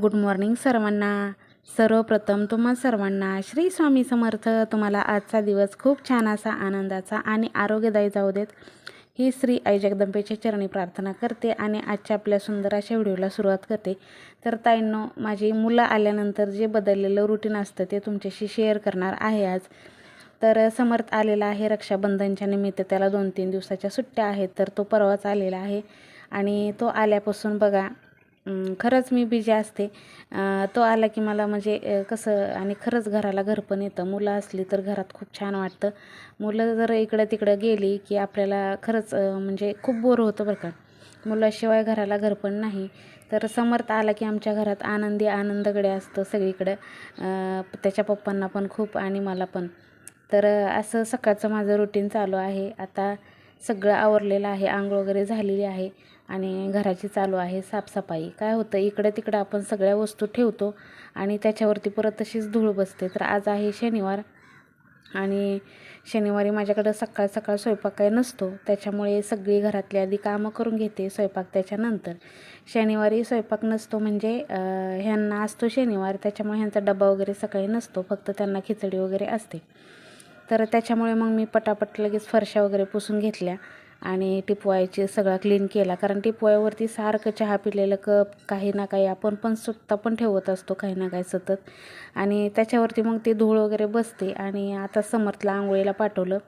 Good morning सर्वांना. सर्वप्रथम तुम्हा सर्वांना श्री स्वामी समर्थ. तुम्हाला आजचा दिवस खूप छान असा आनंदाचा आणि आरोग्यदायी जाऊ देत. ही श्री आई जगदंबेच्या चरणी प्रार्थना करते आणि आजच्या आपल्या सुंदर अशा व्हिडिओला सुरुवात करते. तर ताईंनो माझी मुलं आल्यानंतर जे बदललेलं रुटीन असतं ते तुमच्याशी शेअर करणार आहे आज. तर समर्थ आलेला आहे रक्षाबंधनच्या निमित्त. त्याला दोन तीन दिवसाच्या सुट्ट्या आहेत तर तो परवाच आलेला आहे. आणि तो आल्यापासून बघा खरंच मी बिजी असते. तो आला की मला म्हणजे कसं आणि खरंच घराला घर पण येतं. मुलं असली तर घरात खूप छान वाटतं. मुलं जर इकडं तिकडं गेली की आपल्याला खरंच म्हणजे खूप बोर होतं बरं का. मुलाशिवाय घराला घर पण नाही. तर समर्थ आला की आमच्या घरात आनंदी आनंदकडे असतं सगळीकडं. त्याच्या पप्पांना पण खूप आणि मला पण. तर असं सकाळचं माझं रुटीन चालू आहे. आता सगळं आवरलेलं आहे. आंघोळ वगैरे झालेली आहे. आणि घराची चालू आहे साफसफाई. काय होतं इकडं तिकडं आपण सगळ्या वस्तू ठेवतो आणि त्याच्यावरती परत तशीच धूळ बसते. तर आज आहे शनिवार आणि शनिवारी माझ्याकडं सकाळ सकाळ स्वयंपाक काय नसतो. त्याच्यामुळे सगळी घरातली आधी कामं करून घेते स्वयंपाक त्याच्यानंतर. शनिवारी स्वयंपाक नसतो म्हणजे ह्यांना असतो शनिवार त्याच्यामुळे ह्यांचा डबा वगैरे सकाळी नसतो फक्त त्यांना खिचडी वगैरे असते. तर त्याच्यामुळे मग मी पटापट लगेच फरशा वगैरे पुसून घेतल्या. आणि टिपवायचे सगळा क्लीन केला. कारण टिपवायवरती सारखं चहा पिलेलं कप काही ना काही आपण पण स्वतः पण ठेवत असतो काही ना काही सतत. आणि त्याच्यावरती मग ते धूळ वगैरे बसते. आणि आता समर्थला आंघोळीला पाठवलं.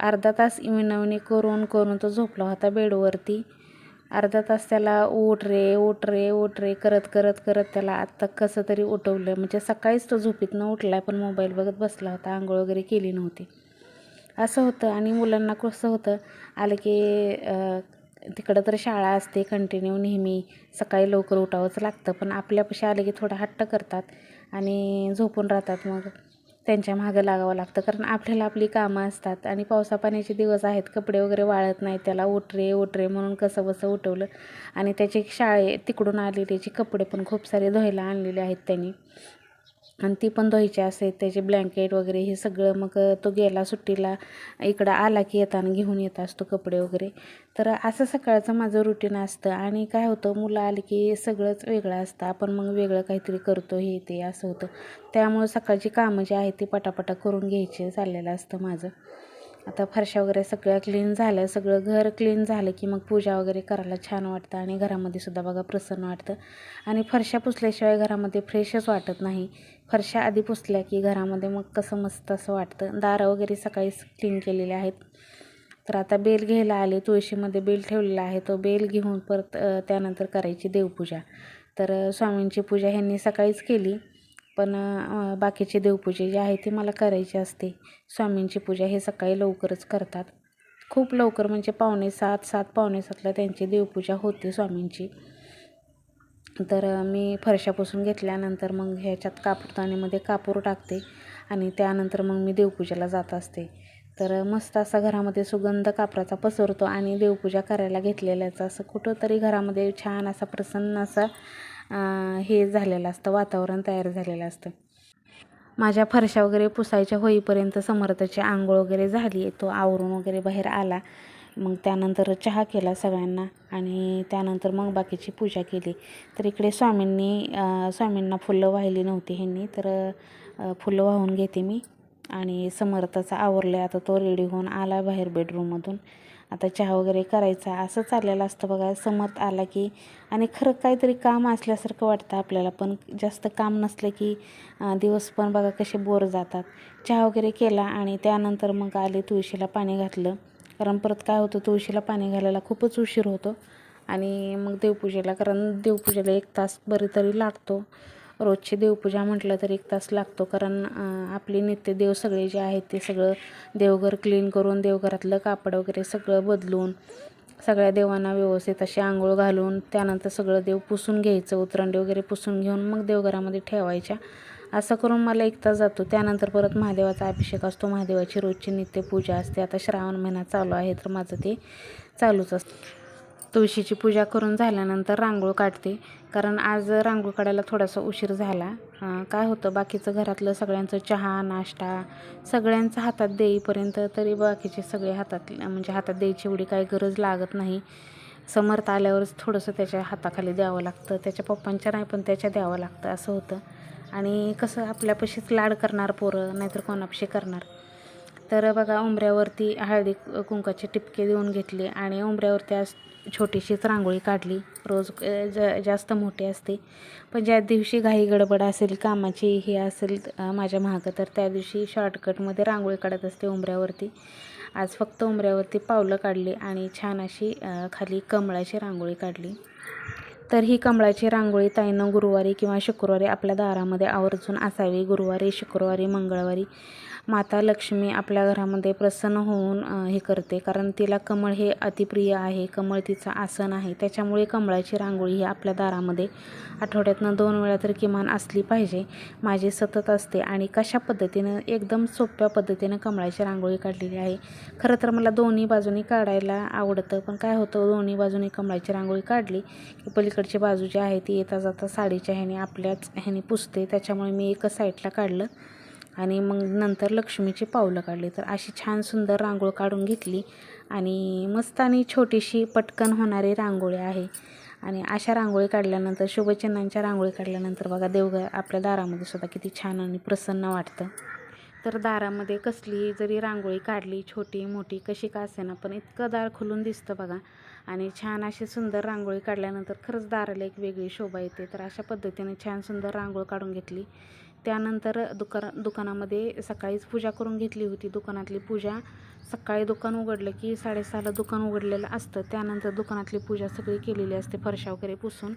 अर्धा तास इविनविनी करून करून तो झोपला होता बेडवरती. अर्धा तास त्याला उठ रे उठ रे उठ रे करत करत करत त्याला आत्ता कसं तरी उठवलं. म्हणजे सकाळीच तो झोपीतनं उठला पण मोबाईल बघत बसला होता. आंघोळ वगैरे केली नव्हती. असं होतं आणि मुलांना कसं होतं आलं की तिकडं तर शाळा असते कंटिन्यू नेहमी सकाळी लवकर उठावंच लागतं पण आपल्यापाशी आलं की थोडं हट्ट करतात आणि झोपून राहतात मग त्यांच्या मागं लागावं लागतं. कारण आपल्याला आपली कामं असतात आणि पावसापाण्याचे दिवस आहेत कपडे वगैरे वाळत नाही त्याला ओटरे ओटरे म्हणून कसं बसं उठवलं आणि त्याची शाळे तिकडून आलेले जे कपडे पण खूप सारे धुवायला आणलेले आहेत त्यांनी. आणि ती पण धुवायची असते. त्याचे ब्लँकेट वगैरे हे सगळं मग तो गेला सुट्टीला इकडं आला की येताना घेऊन येत असतो कपडे वगैरे. तर असं सकाळचं माझं रुटीन असतं. आणि काय होतं मुलं आली की सगळंच वेगळं असतं. आपण मग वेगळं काहीतरी करतो हे ते असं होतं. त्यामुळे सकाळची कामं जी आहेत ती पटापटा करून घ्यायची चाललेलं असतं माझं. आता फरशा वगैरे सगळ्या क्लीन झाल्या सगळं घर क्लीन झालं की मग पूजा वगैरे करायला छान वाटतं आणि घरामध्ये सुद्धा बघा प्रसन्न वाटतं. आणि फरशा पुसल्याशिवाय घरामध्ये फ्रेशच वाटत नाही. फरशा आधी पुसल्या की घरामध्ये मग कसं मस्त असं वाटतं. दारं वगैरे सकाळीच क्लीन केलेले आहेत. तर आता बेल घ्यायला आले तुळशीमध्ये बेल ठेवलेला आहे. तो बेल घेऊन परत त्यानंतर करायची देवपूजा. तर स्वामींची पूजा ह्यांनी सकाळीच केली. पण बाकीचे देवपूजे देवपूजा जी आहे ती मला करायची असते. स्वामींची पूजा हे सकाळी लवकरच करतात. खूप लवकर म्हणजे पावणे सात सात पावणे सातला त्यांची देवपूजा होते स्वामींची. तर मी फरशा पुसून घेतल्यानंतर मग ह्याच्यात कापूरदाणीमध्ये कापूर टाकते आणि त्यानंतर मग मी देवपूजेला जात असते. तर मस्त असा घरामध्ये सुगंध कापराचा पसरतो आणि देवपूजा करायला घेतलेल्याचा असं कुठंतरी घरामध्ये छान असा प्रसन्न असा हे झालेलं असतं वातावरण तयार झालेलं असतं. माझ्या फरशा वगैरे पुसायच्या होईपर्यंत समर्थाची आंघोळ वगैरे झाली तो आवरून वगैरे बाहेर आला. मग त्यानंतर चहा केला सगळ्यांना आणि त्यानंतर मग बाकीची पूजा केली. तर इकडे स्वामींनी स्वामींना फुलं वाहिली नव्हती ह्यांनी तर फुलं वाहून घेते मी. आणि समर्थाचा आवरलं आता तो रेडी होऊन आला बाहेर बेडरूममधून आता चहा वगैरे करायचा असं चाललेलं असतं बघा. समर्थ आला की आणि खरं काहीतरी काम असल्यासारखं वाटतं आपल्याला पण जास्त काम नसलं की दिवस पण बघा कसे बोर जातात. चहा वगैरे केला आणि त्यानंतर मग आले तुळशीला पाणी घातलं. कारण परत काय होतं तुळशीला पाणी घालायला खूपच उशीर होतो. आणि मग देवपूजेला कारण देवपूजेला एक तास बरी तरी लागतो. रोजची देवपूजा म्हटलं तर एक तास लागतो. कारण आपली नित्य देव सगळे जे आहेत ते सगळं देवघर क्लीन करून देवघरातलं कापड वगैरे सगळं बदलून सगळ्या देवांना व्यवस्थित अशी आंघोळ घालून त्यानंतर सगळं देव पुसून घ्यायचं उतरंडी वगैरे पुसून घेऊन मग देवघरामध्ये ठेवायच्या. असं करून मला एक तास जातो. त्यानंतर परत महादेवाचा अभिषेक असतो. महादेवाची रोजची नित्यपूजा असते. आता श्रावण महिना चालू आहे तर माझं ते चालूच असतं. तुळशीची पूजा करून झाल्यानंतर रांगोळ काढते. कारण आज रांगोळ काढायला थोडासा उशीर झाला. काय होतं बाकीचं घरातलं सगळ्यांचं चहा नाश्ता सगळ्यांचं हातात देईपर्यंत तरी बाकीचे सगळे हातात म्हणजे हातात द्यायची एवढी काही गरज लागत नाही. समर्थ आल्यावरच थोडंसं त्याच्या हाताखाली द्यावं लागतं. त्याच्या पप्पांच्या नाही पण त्याच्या द्यावं लागतं असं होतं. आणि कसं आपल्यापाशीच लाड करणार पोरं नाहीतर कोणापाशी करणार? तर बघा उंबऱ्यावरती हळदी कुंकाचे टिपके देऊन घेतले आणि उंबऱ्यावरती आज छोटीशीच रांगोळी काढली. रोज ज जास्त मोठी असते. पण ज्या दिवशी घाई गडबड असेल कामाची हे असेल माझ्या मागं तर त्या दिवशी शॉर्टकटमध्ये रांगोळी काढत असते उंबऱ्यावरती. आज फक्त उंबऱ्यावरती पावलं काढली आणि छान अशी खाली कमळाची रांगोळी काढली. तर ही कमळाची रांगोळी ताईनं गुरुवारी किंवा शुक्रवारी आपल्या दारामध्ये आवर्जून असावी. गुरुवारी शुक्रवारी मंगळवारी. माता लक्ष्मी आपल्या घरामध्ये प्रसन्न होऊन हे करते. कारण तिला कमळ हे अतिप्रिय आहे. कमळ तिचं आसन आहे. त्याच्यामुळे कमळाची रांगोळी ही आपल्या दारामध्ये आठवड्यातनं दोन वेळा तर किमान असली पाहिजे. माझी सतत असते आणि कशा पद्धतीनं एकदम सोप्या पद्धतीनं कमळाची रांगोळी काढलेली आहे. खरं तर मला दोन्ही बाजूनी काढायला आवडतं पण काय होतं दोन्ही बाजूनी कमळाची रांगोळी काढली की पलीकडची बाजू जी आहे ती येता जाता साडीच्या ह्याने आपल्याच ह्याने पुसते. त्याच्यामुळे मी एकच साईडला काढलं. आणि मग नंतर लक्ष्मीची पावलं काढली. तर अशी छान सुंदर रांगोळ काढून घेतली आणि मस्त आणि छोटीशी पटकन होणारी रांगोळी आहे. आणि अशा रांगोळी काढल्यानंतर शुभचिन्हांच्या रांगोळी काढल्यानंतर बघा देवघर आपल्या दारामध्ये सुद्धा किती छान आणि प्रसन्न वाटतं. तर दारामध्ये कसलीही जरी रांगोळी काढली छोटी मोठी कशी का असेना पण इतकं दार खुलून दिसतं बघा. आणि छान अशी सुंदर रांगोळी काढल्यानंतर खरंच दाराला एक वेगळी शोभा येते. तर अशा पद्धतीने छान सुंदर रांगोळ काढून घेतली. त्यानंतर दुकान दुकानामध्ये सकाळीच पूजा करून घेतली होती. दुकानातली पूजा सकाळी दुकान उघडलं की साडेसहाला दुकान उघडलेलं असतं. त्यानंतर दुकानातली पूजा सगळी केलेली असते फरशा वगैरे पुसून.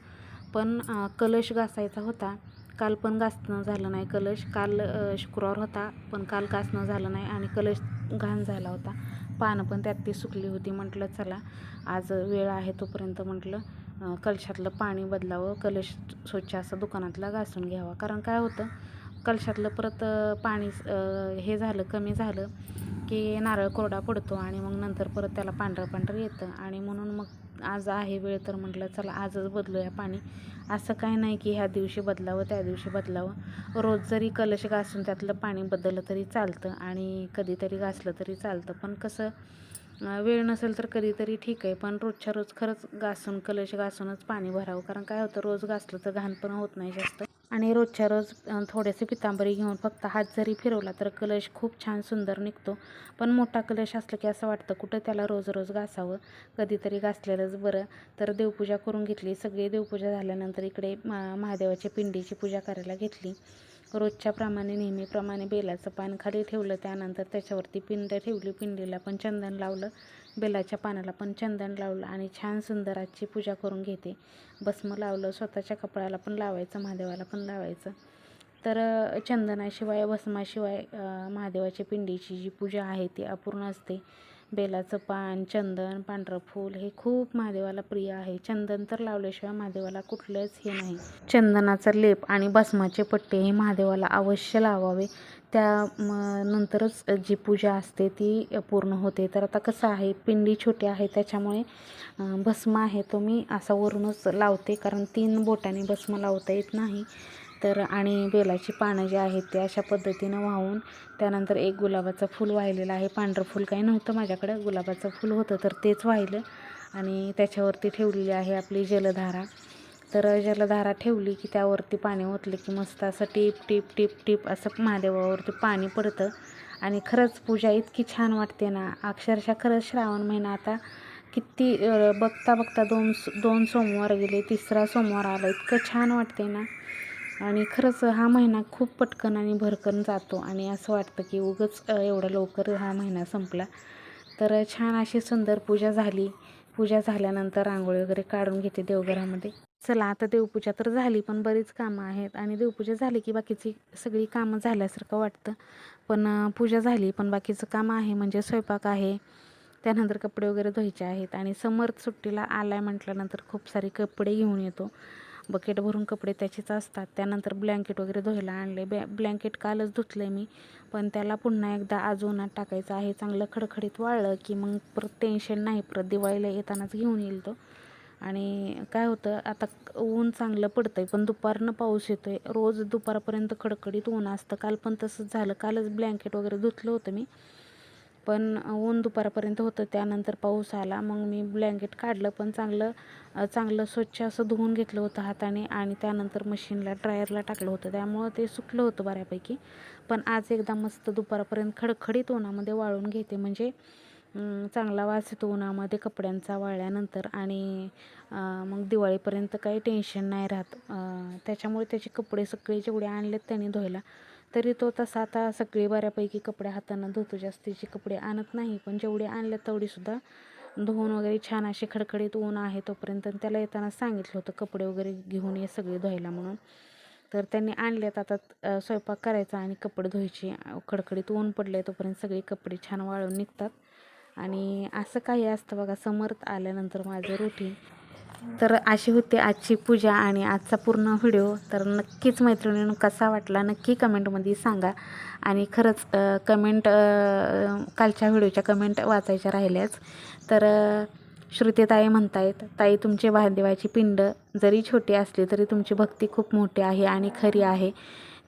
पण कलश घासायचा होता. काल पण घासणं झालं नाही कलश. काल शुक्रवार होता पण काल घासणं झालं नाही आणि कलश घाण झाला होता. पानं पण त्यात ती सुकली होती. म्हटलं चला आज वेळ आहे तोपर्यंत म्हटलं. कलशातलं पाणी बदलावं. कलश स्वच्छ असं दुकानातला घासून घ्यावा. कारण काय होतं कलशातलं परत पाणी हे झालं कमी झालं की नारळ कोरडा पडतो आणि मग नंतर परत त्याला पांढरं पांढरं येतं. आणि म्हणून मग आज आहे वेळ तर म्हटलं चला आजच बदलूया पाणी. असं काय नाही की ह्या दिवशी बदलावं त्या दिवशी बदलावं. रोज जरी कलश घासून त्यातलं पाणी बदललं तरी चालतं आणि कधीतरी घासलं तरी चालतं. पण कसं वेळ नसेल तर कधीतरी ठीक आहे. पण रोजच्या रोज खरंच घासून कलश घासूनच पाणी भरावं. कारण काय होतं रोज घासलं तर घाण पण होत नाही जास्त. आणि रोजच्या रोज थोडेसे पितांबरी घेऊन फक्त हात जरी फिरवला तर कलश खूप छान सुंदर निघतो. पण मोठा कलश असलं की असं वाटतं कुठं त्याला रोज रोज घासावं? कधीतरी घासलेलंच बरं. तर देवपूजा करून घेतली. सगळी देवपूजा झाल्यानंतर इकडे मा महादेवाच्या पिंडीची पूजा करायला घेतली. रोजच्याप्रमाणे नेहमीप्रमाणे बेलाचं पान खाली ठेवलं. त्यानंतर त्याच्यावरती पिंड ठेवली. पिंडीला पण चंदन लावलं. बेलाच्या पानाला पण चंदन लावलं आणि छान सुंदर आजची पूजा करून घेते. भस्म लावलं स्वतःच्या कपड्याला पण लावायचं महादेवाला पण लावायचं. तर चंदनाशिवाय भस्माशिवाय महादेवाच्या पिंडीची जी पूजा आहे ती अपूर्ण असते. बेलाचं पान चंदन पांढरं फूल हे खूप महादेवाला प्रिय आहे. चंदन तर लावल्याशिवाय महादेवाला कुठलंच हे नाही. चंदनाचा लेप आणि भस्माचे पट्टे हे महादेवाला अवश्य लावावे. त्या म, नंतरच जी पूजा असते ती पूर्ण होते. तर आता कसं आहे पिंडी छोटी आहे त्याच्यामुळे भस्म आहे तो मी असा वरूनच लावते. कारण तीन बोटाने भस्म लावता येत नाही. तर आणि बेलाची पानं जी आहेत ते अशा पद्धतीनं वाहून त्यानंतर एक गुलाबाचं फूल वाहिलेलं आहे. पांढरं फूल काही नव्हतं माझ्याकडं. गुलाबाचं फूल होतं तर तेच वाहिलं. आणि त्याच्यावरती ठेवलेली आहे आपली जलधारा. तर जलधारा ठेवली की त्यावरती पाणी ओतलं की मस्त असं टीप टीप टीप टीप असं महादेवावरती पाणी पडतं. आणि खरंच पूजा इतकी छान वाटते ना. अक्षरशः खरंच श्रावण महिना आता किती बघता बघता दोन दोन सोमवार गेले तिसरा सोमवार आला. इतकं छान वाटते ना. आणि खरंच हा महिना खूप पटकन आणि भरकन जातो. आणि असं वाटतं की उगच एवढा एवढं लवकर हा महिना संपला. तर छान अशी सुंदर पूजा झाली. पूजा झाल्यानंतर रांगोळी वगैरे काढून घेते देवघरामध्ये. चला आता देवपूजा तर झाली पण बरीच कामं आहेत. आणि देवपूजा झाली की बाकीची सगळी कामं झाल्यासारखं वाटतं. पण पूजा झाली पण बाकीचं काम आहे म्हणजे स्वयंपाक आहे. त्यानंतर कपडे वगैरे धुवायचे आहेत. आणि समर्थ सुट्टीला आलाय म्हटल्यानंतर खूप सारे कपडे घेऊन येतो. बकेट भरून कपडे त्याचेच असतात. त्यानंतर ब्लँकेट वगैरे धुवायला आणले ब्लॅ ब्लँकेट कालच धुतलं मी. पण त्याला पुन्हा एकदा आज उन्हात टाकायचं आहे. चांगलं खडखडीत वाळलं की मग परत टेन्शन नाही. परत दिवाळीला येतानाच घेऊन येईल तो. आणि काय होतं आता ऊन चांगलं पडतं आहे पण दुपारनं पाऊस येतो आहे रोज दुपारपर्यंत कडकडीत ऊन असतं. काल पण तसंच झालं. कालच ब्लँकेट वगैरे धुतलं होतं मी. पण ऊन दुपारपर्यंत होतं. त्यानंतर पाऊस आला. मग मी ब्लँकेट काढलं. पण चांगलं चांगलं स्वच्छ असं धुवून घेतलं होतं हाताने. आणि त्यानंतर मशीनला ड्रायरला टाकलं होतं. त्यामुळं ते सुकलं होतं बऱ्यापैकी. पण आज एकदा मस्त दुपारपर्यंत खडखडीत उन्हामध्ये वाळून घेते. म्हणजे चांगला वास येतो उन्हामध्ये कपड्यांचा वाळल्यानंतर आणि मग दिवाळीपर्यंत काही टेन्शन नाही राहत. त्याच्यामुळे त्याचे कपडे सगळे जेवढे आणलेत त्यांनी धुवायला. तरी तो तसा आता सगळे बऱ्यापैकी कपडे हातानं धुतो. जास्तीचे कपडे आणत नाही पण जेवढे आणलेत तेवढीसुद्धा धुवून वगैरे छान असे खडखडीत ऊन आहे तोपर्यंत. आणि त्याला येताना सांगितलं होतं कपडे वगैरे घेऊन ये सगळे धुवायला म्हणून. तर त्यांनी आणलेत आता स्वयंपाक करायचा आणि कपडे धुवायचे. खडखडीत ऊन पडले तोपर्यंत सगळे कपडे छान वाळून निघतात. आणि असं काही असतं बघा समर्थ आल्यानंतर माझं रुटीन तर अशी होती आजची पूजा आणि आजचा पूर्ण व्हिडिओ तर नक्कीच मैत्रिणीनं कसा वाटला नक्की कमेंटमध्ये सांगा. आणि खरंच कमेंट कालच्या व्हिडिओच्या कमेंट वाचायच्या राहिल्याच. तर अ, श्रुतीताई म्हणतायत ताई तुमचे महादेवाची पिंड जरी छोटी असली तरी तुमची भक्ती खूप मोठी आहे आणि खरी आहे.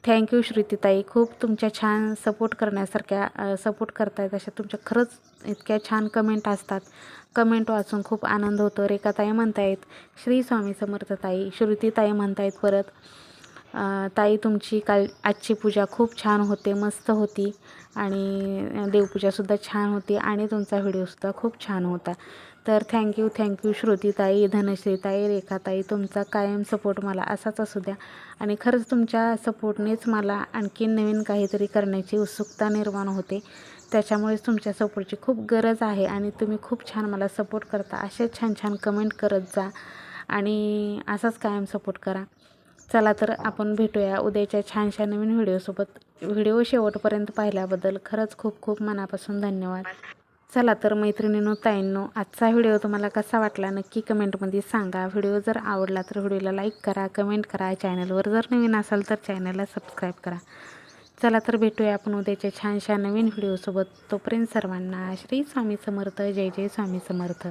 थँक्यू श्रुतीताई. खूप तुमच्या छान सपोर्ट करण्यासारख्या सपोर्ट करतायत अशा तुमच्या खरंच इतक्या छान कमेंट असतात. कमेंट वाचून खूप आनंद होतो. रेखाताई म्हणतायत श्री स्वामी समर्थताई श्रुतीताई म्हणतायत परत ताई तुमची काल आजची पूजा खूप छान होते मस्त होती आणि देवपूजासुद्धा छान होती आणि तुमचा व्हिडिओसुद्धा खूप छान होता. तर थँक्यू थँक्यू श्रुतीताई धनश्रीताई रेखाताई तुमचा कायम सपोर्ट मला असाच असू द्या. आणि खरंच तुमच्या सपोर्टनेच मला आणखीन नवीन काहीतरी करण्याची उत्सुकता निर्माण होते. त्याच्यामुळेच तुमच्या सपोर्टची खूप गरज आहे आणि तुम्ही खूप छान मला सपोर्ट करता. असे छान छान कमेंट करत जा आणि असाच कायम सपोर्ट करा. चला तर आपण भेटूया उद्याच्या छानशा नवीन व्हिडिओसोबत व्हिडिओ शेवटपर्यंत पाहिल्याबद्दल खरंच खूप खूप मनापासून धन्यवाद. चला तर मैत्रिणींनो ताईंनो आजचा व्हिडिओ तुम्हाला कसा वाटला नक्की कमेंटमध्ये सांगा. व्हिडिओ जर आवडला तर व्हिडिओला लाईक करा कमेंट करा. चॅनलवर जर नवीन असाल तर चॅनलला सबस्क्राईब करा. चला तर भेटूया आपण उद्याच्या छानशा नवीन व्हिडिओसोबत. तोपर्यंत सर्वांना श्री स्वामी समर्थ जय जय स्वामी समर्थ.